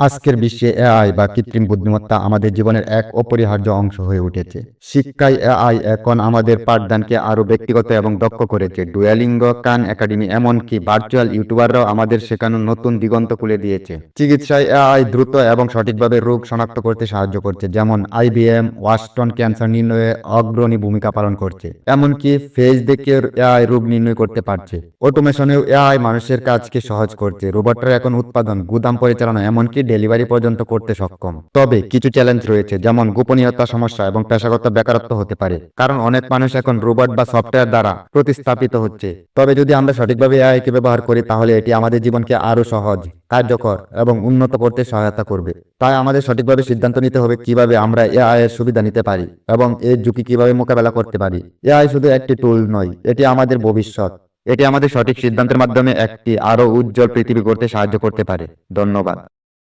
আজকের বিশ্বে এআই বা কৃত্রিম বুদ্ধিমত্তা আমাদের জীবনের এক অপরিহার্য অংশ হয়ে উঠেছে। শিক্ষায় এআই এখন আমাদের পাঠদানকে আরও ব্যক্তিগত এবং দক্ষ করেছে। ডুয়ালিঙ্গ কান একাডেমি এমনকি ভার্চুয়াল ইউটিউবাররাও আমাদের শেখানোর নতুন দিগন্ত খুলে দিয়েছে। চিকিৎসায় এআই দ্রুত এবং সঠিকভাবে রোগ শনাক্ত করতে সাহায্য করছে। যেমন আইবিএম ওয়াস্টন ক্যান্সার নির্ণয়ে অগ্রণী ভূমিকা পালন করছে। এমনকি ফেস দেখে এআই রোগ নির্ণয় করতে পারছে। অটোমেশনেও এআই মানুষের কাজকে সহজ করছে রোবটরা এখন উৎপাদন গুদাম পরিচালনা এমনকি ডেলিভারি পর্যন্ত করতে সক্ষম। তবে কিছু চ্যালেঞ্জ রয়েছে, যেমন গোপনীয়তা সমস্যা এবং পেশাগত বেকারত্ব হতে পারে, কারণ অনেক মানুষ এখন রোবট বা সফটওয়্যার দ্বারা প্রতিস্থাপিত হচ্ছে। তবে যদি আমরা সঠিকভাবে এআই কে ব্যবহার করি, তাহলে এটি আমাদের জীবনকে আরও সহজ, কার্যকর এবং উন্নত করতে সহায়তা করবে। তাই আমাদের সঠিকভাবে সিদ্ধান্ত নিতে হবে কীভাবে আমরা এআই এর সুবিধা নিতে পারি এবং এর ঝুঁকি কীভাবে মোকাবেলা করতে পারি। এআই শুধু একটি টুল নয়, এটি আমাদের ভবিষ্যৎ। এটি আমাদের সঠিক সিদ্ধান্তের মাধ্যমে একটি আরও উজ্জ্বল পৃথিবী করতে সাহায্য করতে পারে। ধন্যবাদ।